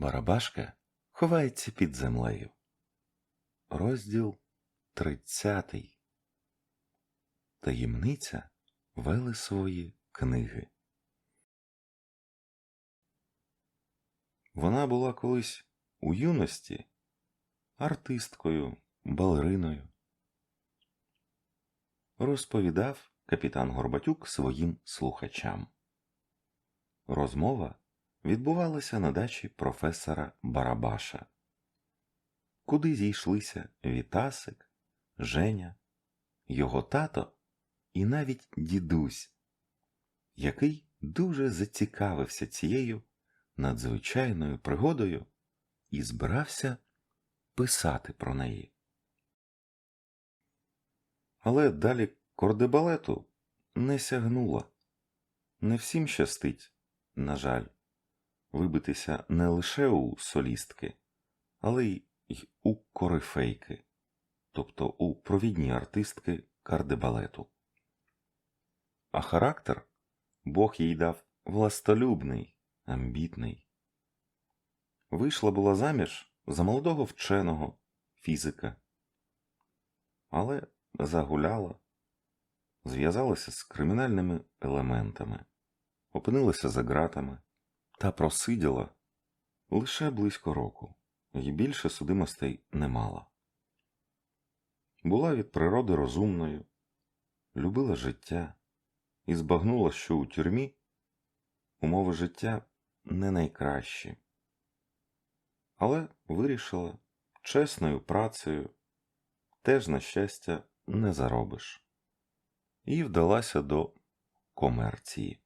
Барабашка ховається під землею. Розділ тридцятий. Таємниця Велесової книги. Вона була колись у юності артисткою, балериною. Розповідав капітан Горбатюк своїм слухачам. Розмова відбувалася на дачі професора Барабаша, куди зійшлися Вітасик, Женя, його тато і навіть дідусь, який дуже зацікавився цією надзвичайною пригодою і збирався писати про неї. Але далі кордебалету не сягнула. Не всім щастить, на жаль, вибитися не лише у солістки, але й у корифейки, тобто у провідні артистки кардебалету. А характер Бог їй дав властолюбний, амбітний. Вийшла була заміж за молодого вченого фізика, але загуляла, зв'язалася з кримінальними елементами, опинилася за ґратами та просиділа лише близько року, і більше судимостей не мала. Була від природи розумною, любила життя і збагнула, що у тюрмі умови життя не найкращі, але вирішила чесною працею теж, на щастя, не заробиш, і вдалася до комерції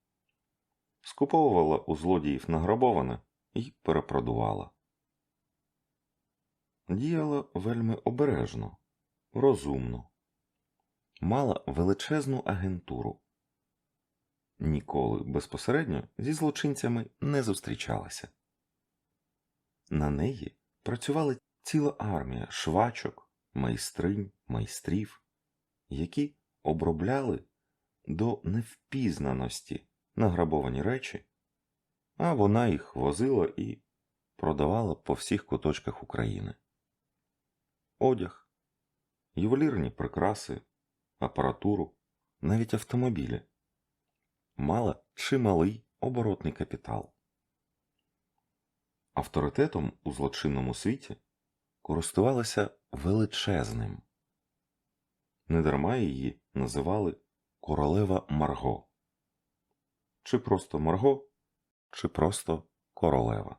скуповувала у злодіїв награбоване і перепродувала. Діяла вельми обережно, розумно, мала величезну агентуру. Ніколи безпосередньо зі злочинцями не зустрічалася. На неї працювала ціла армія швачок, майстринь, майстрів, які обробляли до невпізнаності награбовані речі, а вона їх возила і продавала по всіх куточках України. Одяг, ювелірні прикраси, апаратуру, навіть автомобілі. Мала чималий оборотний капітал. Авторитетом у злочинному світі користувалася величезним. Недарма її називали королева Марго чи просто Марго, чи просто королева.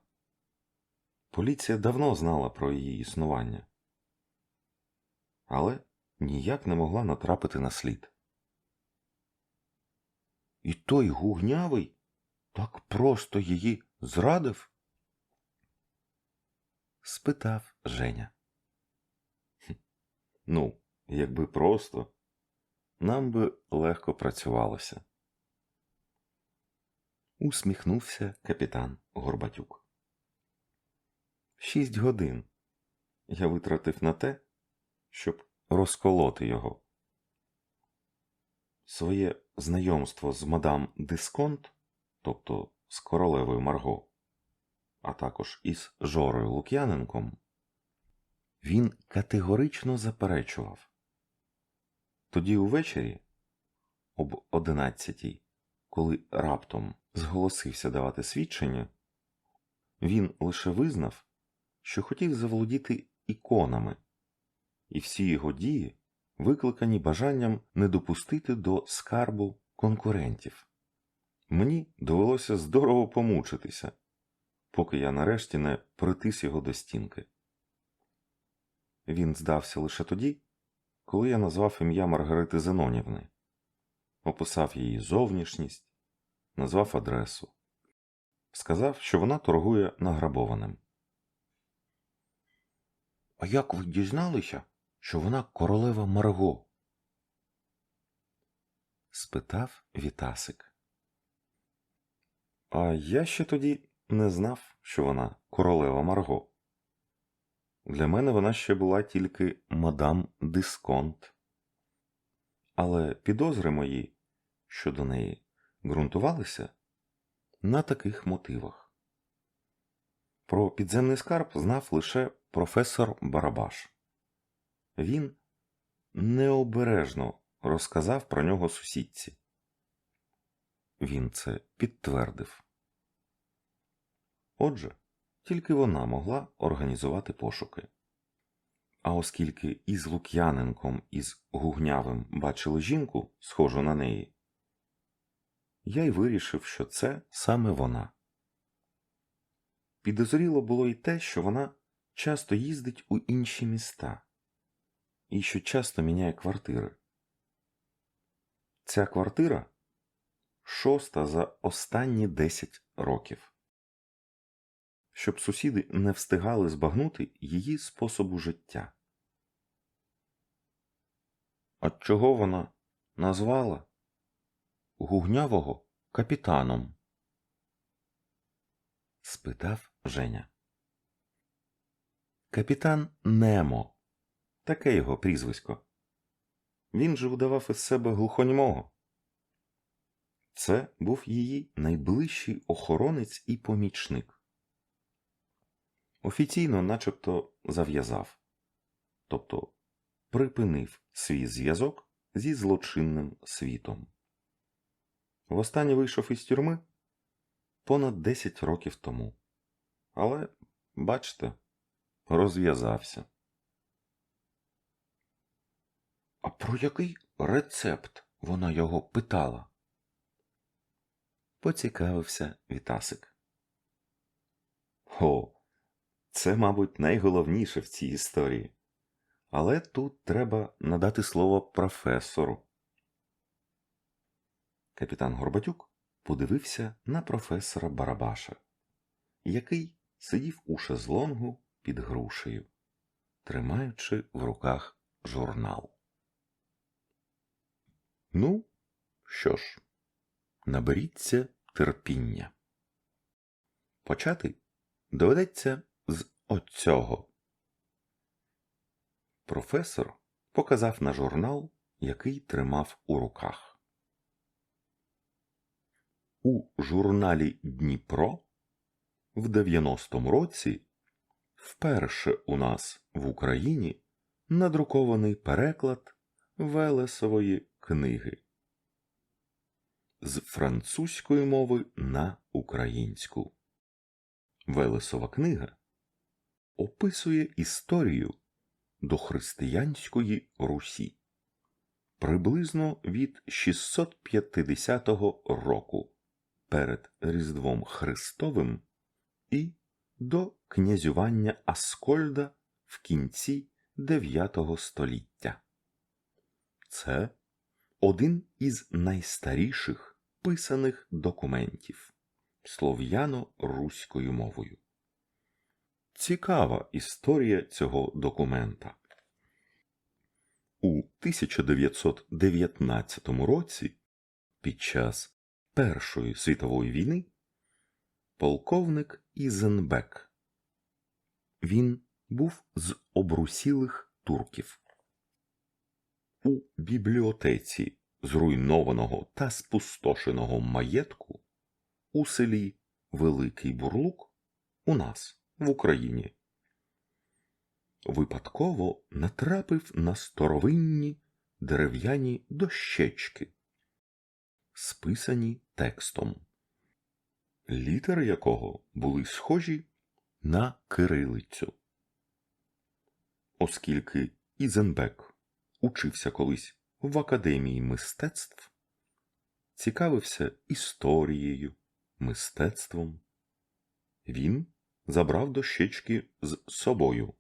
Поліція давно знала про її існування, але ніяк не могла натрапити на слід. І той гугнявий так просто її зрадив? спитав Женя. Ну, якби просто, нам би легко працювалося усміхнувся капітан Горбатюк. Шість годин я витратив на те, щоб розколоти його. Своє знайомство з мадам Дисконт, тобто з королевою Марго, а також із Жорою Лук'яненком, він категорично заперечував. Тоді увечері, об одинадцятій, коли раптом зголосився давати свідчення, він лише визнав, що хотів заволодіти іконами, і всі його дії викликані бажанням не допустити до скарбу конкурентів. Мені довелося здорово помучитися, поки я нарешті не притис його до стінки. Він здався лише тоді, коли я назвав ім'я Маргарити Зенонівни, описав її зовнішність, назвав адресу, сказав, що вона торгує награбованим. А як ви дізналися, що вона королева Марго? спитав Вітасик. А я ще тоді не знав, що вона королева Марго. Для мене вона ще була тільки мадам Дисконт. Але підозри мої щодо неї ґрунтувалися на таких мотивах. Про підземний скарб знав лише професор Барабаш. Він необережно розказав про нього сусідці. Він це підтвердив. Отже, тільки вона могла організувати пошуки. А оскільки із Лук'яненком із Гугнявим бачили жінку, схожу на неї, я й вирішив, що це саме вона. Підозріло було й те, що вона часто їздить у інші міста і що часто міняє квартири. Ця квартира шоста за останні 10 років. Щоб сусіди не встигали збагнути її способу життя. От чого вона назвала гугнявого капітаном? спитав Женя. Капітан Немо. Таке його прізвисько. Він же видавав із себе глухонімого. Це був її найближчий охоронець і помічник. Офіційно начебто зав'язав, тобто припинив свій зв'язок зі злочинним світом. Востаннє вийшов із тюрми понад 10 років тому. Але, бачите, розв'язався. А про який рецепт вона його питала? Поцікавився Вітасик. О, це, мабуть, найголовніше в цій історії. Але тут треба надати слово професору. Капітан Горбатюк подивився на професора Барабаша, який сидів у шезлонгу під грушею, тримаючи в руках журнал. Ну, що ж, наберіться терпіння. Почати доведеться з оцього. Професор показав на журнал, який тримав у руках. У журналі Дніпро в 90-му році вперше у нас в Україні надрукований переклад Велесової книги з французької мови на українську. Велесова книга описує історію дохристиянської Русі приблизно від 650 року перед Різдвом Христовим і до князювання Аскольда в кінці IX століття. Це один із найстаріших писаних документів слов'яно-руською мовою. Цікава історія цього документа. У 1919 році під час Першої світової війни полковник Ізенбек. Він був з обрусілих турків. У бібліотеці зруйнованого та спустошеного маєтку у селі Великий Бурлук у нас в Україні випадково натрапив на старовинні дерев'яні дощечки списані текстом, літери якого були схожі на кирилицю. Оскільки Ізенбек учився колись в Академії мистецтв, цікавився історією, мистецтвом, він забрав дощечки з собою.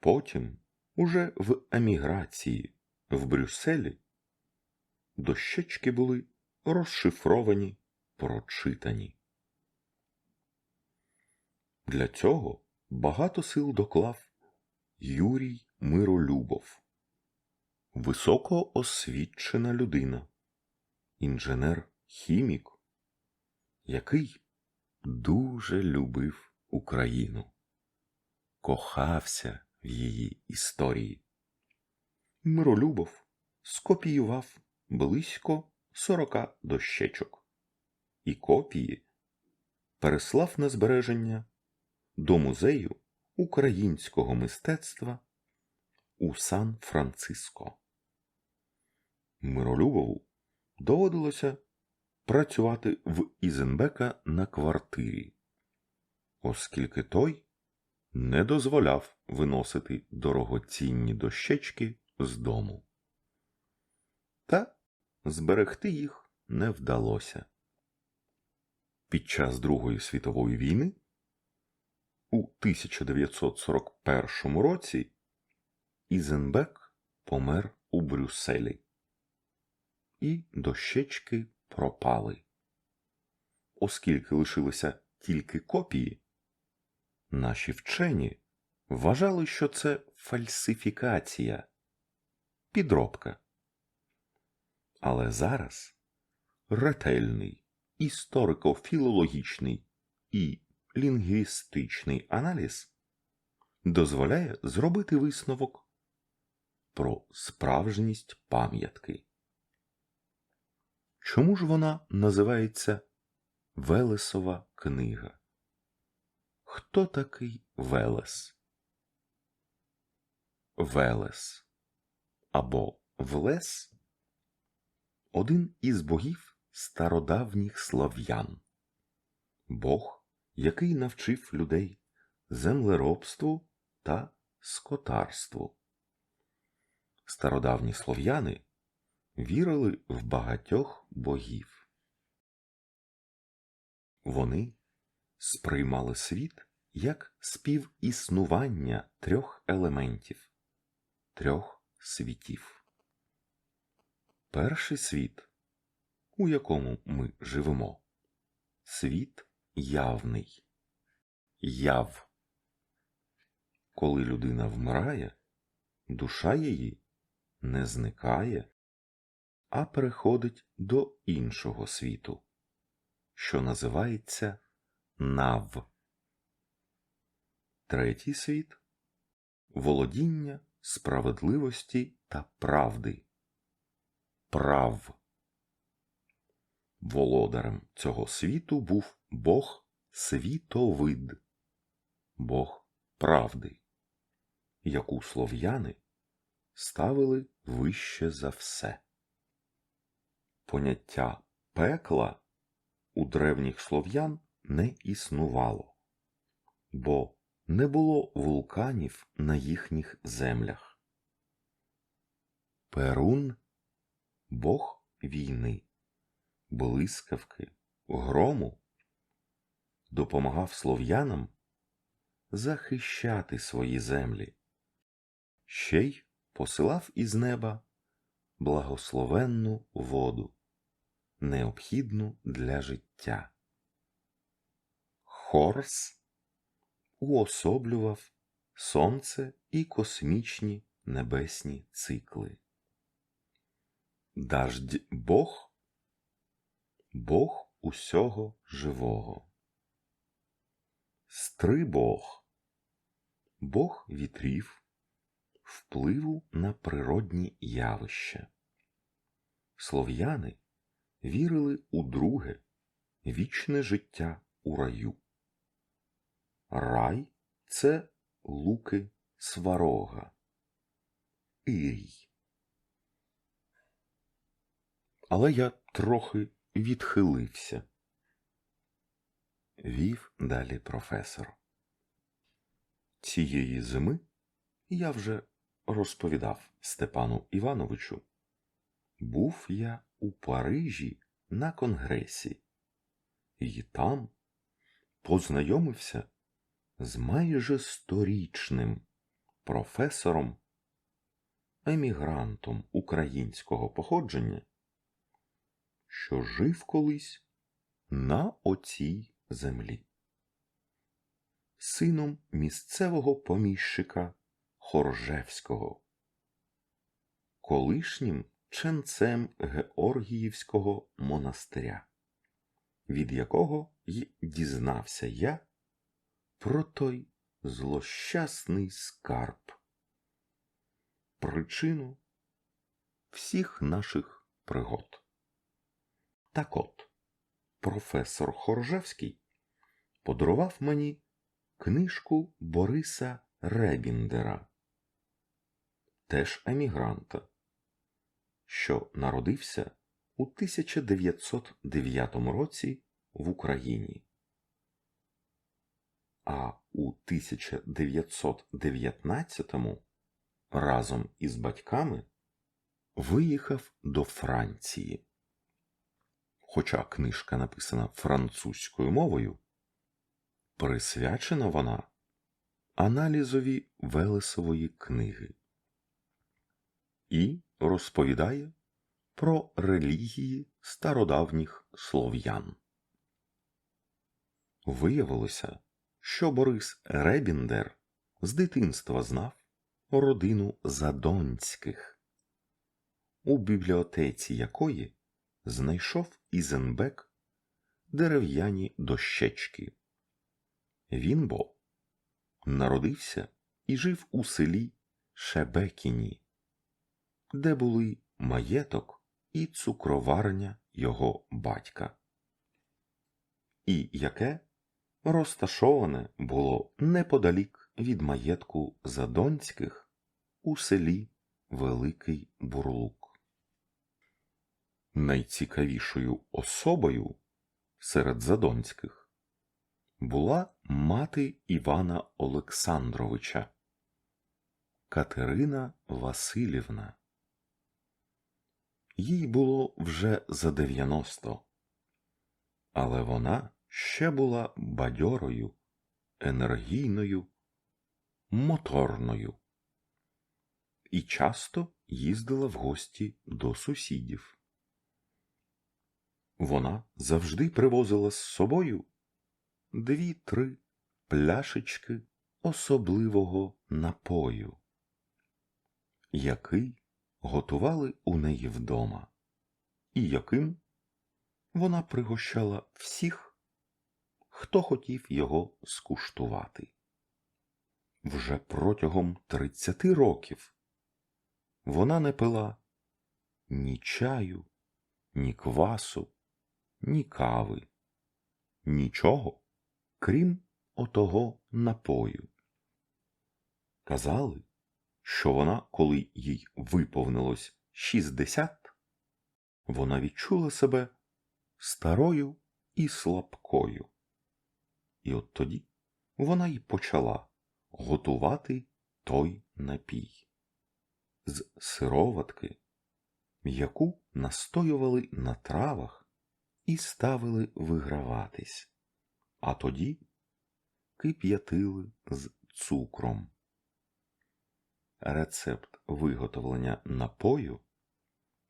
Потім, уже в еміграції в Брюсселі, дощечки були розшифровані, прочитані. Для цього багато сил доклав Юрій Миролюбов, високоосвічена людина, інженер-хімік, який дуже любив Україну, кохався в її історії. Миролюбов скопіював близько сорока дощечок, і копії переслав на збереження до музею українського мистецтва у Сан-Франциско. Миролюбову доводилося працювати в Ізенбека на квартирі, оскільки той не дозволяв виносити дорогоцінні дощечки з дому. Та зберегти їх не вдалося. Під час Другої світової війни у 1941 році Ізенбек помер у Брюсселі, і дощечки пропали. Оскільки лишилися тільки копії, наші вчені вважали, що це фальсифікація, підробка. Але зараз ретельний історико-філологічний і лінгвістичний аналіз дозволяє зробити висновок про справжність пам'ятки. Чому ж вона називається Велесова книга? Хто такий Велес? Велес або Влес один із богів стародавніх слов'ян, Бог, який навчив людей землеробству та скотарству. Стародавні слов'яни вірили в багатьох богів. Вони сприймали світ як співіснування трьох елементів, трьох світів. Перший світ, у якому ми живемо, світ явний, яв. Коли людина вмирає, душа її не зникає, а переходить до іншого світу, що називається нав. Третій світ володіння справедливості та правди. Прав. Володарем цього світу був Бог світовид, Бог правди, яку слов'яни ставили вище за все. Поняття пекла у древніх слов'ян не існувало, бо не було вулканів на їхніх землях. Перун бог війни, блискавки, грому допомагав слов'янам захищати свої землі, ще й посилав із неба благословенну воду, необхідну для життя. Хорс уособлював сонце і космічні небесні цикли. Даждь Бог Бог усього живого. Стрибог Бог вітрів, впливу на природні явища. Слов'яни вірили у друге вічне життя у раю. Рай це луки сварога. Ірій. Але я трохи відхилився. Вів далі професор. Цієї зими я вже розповідав Степану Івановичу. Був я у Парижі на конгресі, і там познайомився з майже сторічним професором, емігрантом українського походження, що жив колись на оцій землі, сином місцевого поміщика Хоржевського, колишнім ченцем Георгіївського монастиря, від якого й дізнався я про той злощасний скарб, причину всіх наших пригод. Так от, професор Хоржевський подарував мені книжку Бориса Ребіндера, теж емігранта, що народився у 1909 році в Україні, а у 1919 разом із батьками виїхав до Франції. Хоча книжка написана французькою мовою, присвячена вона аналізові Велесової книги і розповідає про релігії стародавніх слов'ян. Виявилося, що Борис Ребіндер з дитинства знав родину Задонських, у бібліотеці якої знайшов Ізенбек дерев'яні дощечки. Він бо народився і жив у селі Шебекіні, де були маєток і цукроварня його батька, і яке розташоване було неподалік від маєтку Задонських у селі Великий Бурлук. Найцікавішою особою серед Задонських була мати Івана Олександровича Катерина Васильівна. Їй було вже за 90, але вона ще була бадьорою, енергійною, моторною і часто їздила в гості до сусідів. Вона завжди привозила з собою дві-три пляшечки особливого напою, який готували у неї вдома, і яким вона пригощала всіх, хто хотів його скуштувати. Вже протягом тридцяти років вона не пила ні чаю, ні квасу, ні кави, нічого, крім отого напою. Казали, що вона, коли їй виповнилось шістдесят, вона відчула себе старою і слабкою. І от тоді вона й почала готувати той напій з сироватки, яку настоювали на травах і ставили виграватись, а тоді кип'ятили з цукром. Рецепт виготовлення напою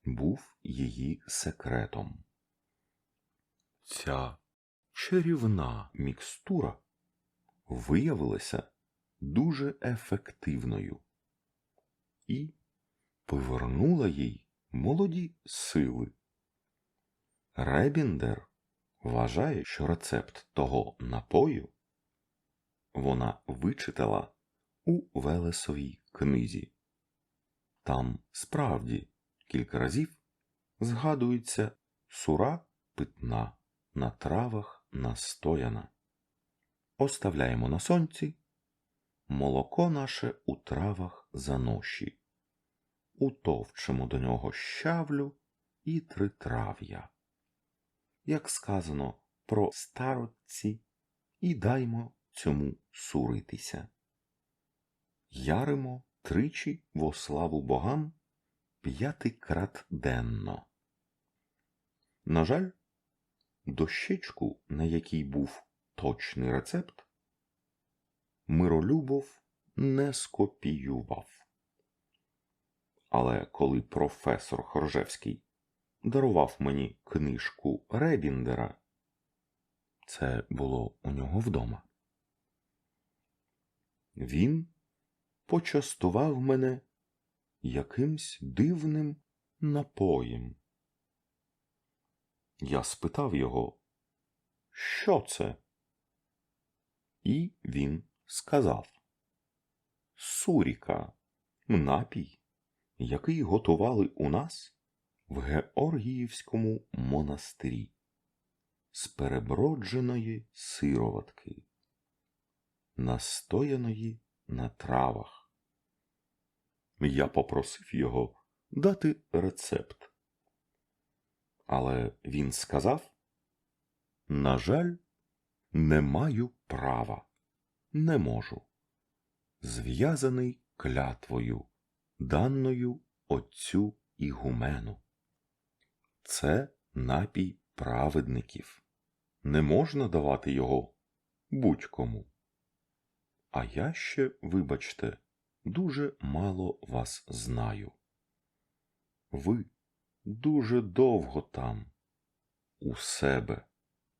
був її секретом. Ця чарівна мікстура виявилася дуже ефективною і повернула їй молоді сили. Ребіндер вважає, що рецепт того напою вона вичитала у Велесовій книзі. Там справді кілька разів згадується сура питна на травах настояна. Оставляємо на сонці молоко наше у травах за ноші, утовчимо до нього щавлю і тритрав'я. Як сказано про стародці, і даймо цьому суритися. Яримо тричі во славу богам п'ятикрат денно. На жаль, дощечку, на якій був точний рецепт, Миролюбов не скопіював. Але коли професор Хоржевський дарував мені книжку Ребіндера, це було у нього вдома. Він почастував мене якимсь дивним напоєм. Я спитав його, що це? І він сказав Суріка, напій, який готували у нас в Георгіївському монастирі з перебродженої сироватки. настояної на травах. Я попросив його дати рецепт. Але він сказав На жаль, не маю права, не можу. Зв'язаний клятвою, даною отцю ігумену. Це напій праведників. Не можна давати його будь-кому. А я ще, вибачте, дуже мало вас знаю. Ви дуже довго там, у себе,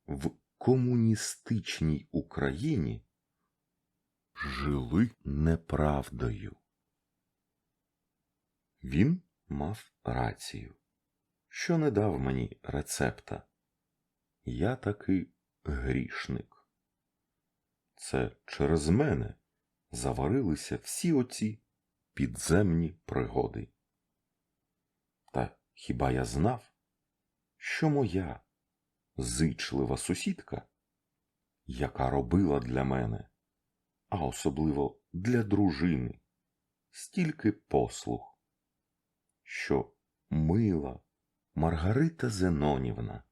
в комуністичній Україні, жили неправдою. Він мав рацію, що не дав мені рецепта. Я таки грішник. Це через мене заварилися всі оці підземні пригоди. Та хіба я знав, що моя зичлива сусідка, яка робила для мене, а особливо для дружини, стільки послуг, що мила Маргарита Зенонівна,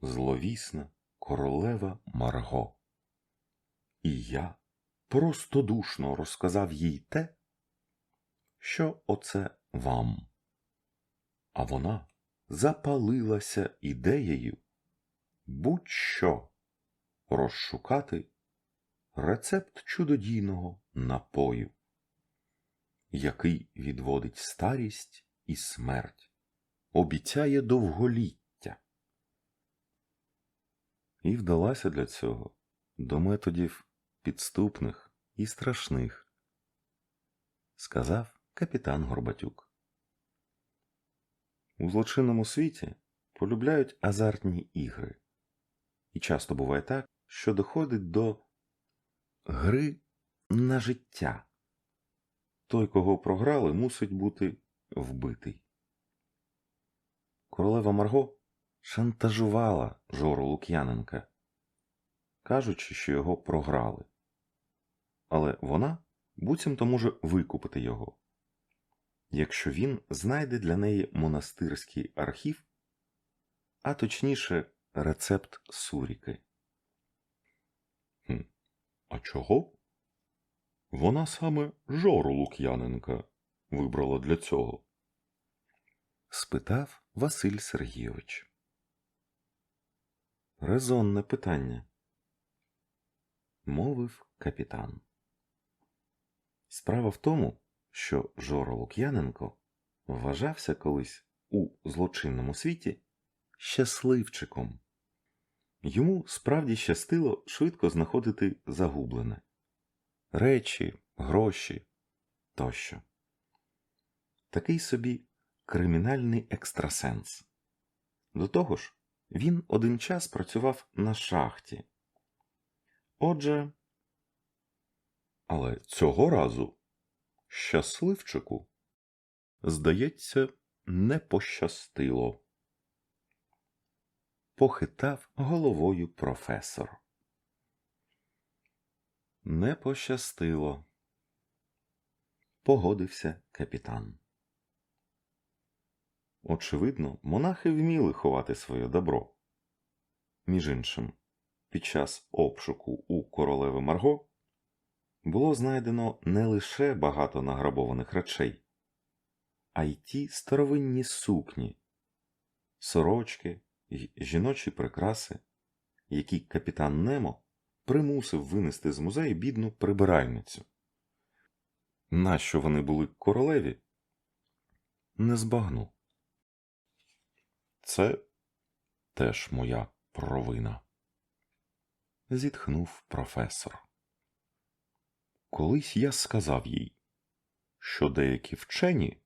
зловісна королева Марго. І я простодушно розказав їй те, що оце вам. А вона запалилася ідеєю будь-що розшукати рецепт чудодійного напою, який відводить старість і смерть, обіцяє довголіття. І вдалася для цього до методів підступних і страшних, сказав капітан Горбатюк. У злочинному світі полюбляють азартні ігри, і часто буває так, що доходить до гри на життя. Той, кого програли, мусить бути вбитий. Королева Марго шантажувала Жору Лук'яненка, кажучи, що його програли. Але вона буцімто може викупити його, якщо він знайде для неї монастирський архів, а точніше рецепт суріки. А чого? Вона саме Жору Лук'яненка вибрала для цього? Спитав Василь Сергійович. Резонне питання, мовив капітан. Справа в тому, що Жора Лук'яненко вважався колись у злочинному світі щасливчиком. Йому справді щастило швидко знаходити загублене речі, гроші тощо. Такий собі кримінальний екстрасенс. До того ж, він один час працював на шахті. Отже, але цього разу щасливчику, здається, не пощастило. Похитав головою професор. Не пощастило. Погодився капітан. Очевидно, монахи вміли ховати своє добро. Між іншим, під час обшуку у королеви Марго було знайдено не лише багато награбованих речей, а й ті старовинні сукні, сорочки й жіночі прикраси, які капітан Немо примусив винести з музею бідну прибиральницю. Нащо вони були королеві? Не збагну. Це теж моя провина. Зітхнув професор. Колись я сказав їй, що деякі вчені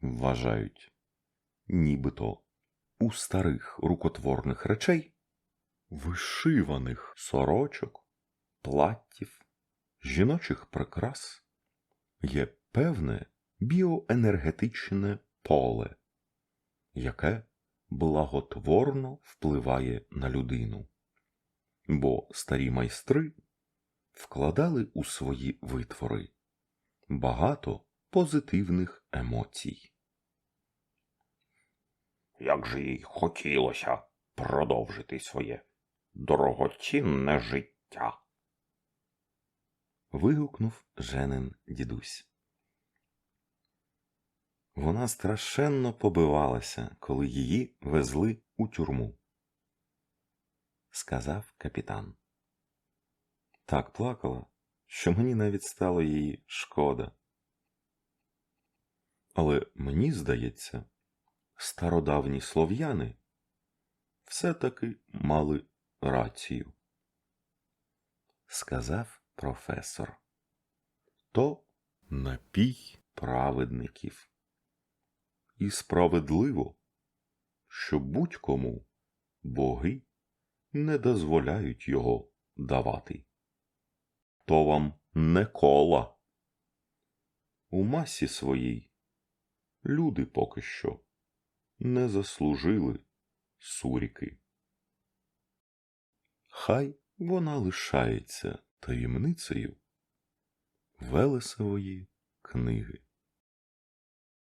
вважають, нібито у старих рукотворних речей, вишиваних сорочок, платтів, жіночих прикрас є певне біоенергетичне поле, яке благотворно впливає на людину, бо старі майстри вкладали у свої витвори багато позитивних емоцій. Як же їй хотілося продовжити своє дорогоцінне життя. вигукнув Женин дідусь. Вона страшенно побивалася, коли її везли у тюрму, сказав капітан. Так плакала, що мені навіть стало її шкода. Але мені здається, стародавні слов'яни все-таки мали рацію, сказав професор. То напій праведників. І справедливо, що будь-кому боги не дозволяють його давати. То вам не кола. У масі своїй люди поки що не заслужили суріки. Хай вона лишається таємницею Велесової книги.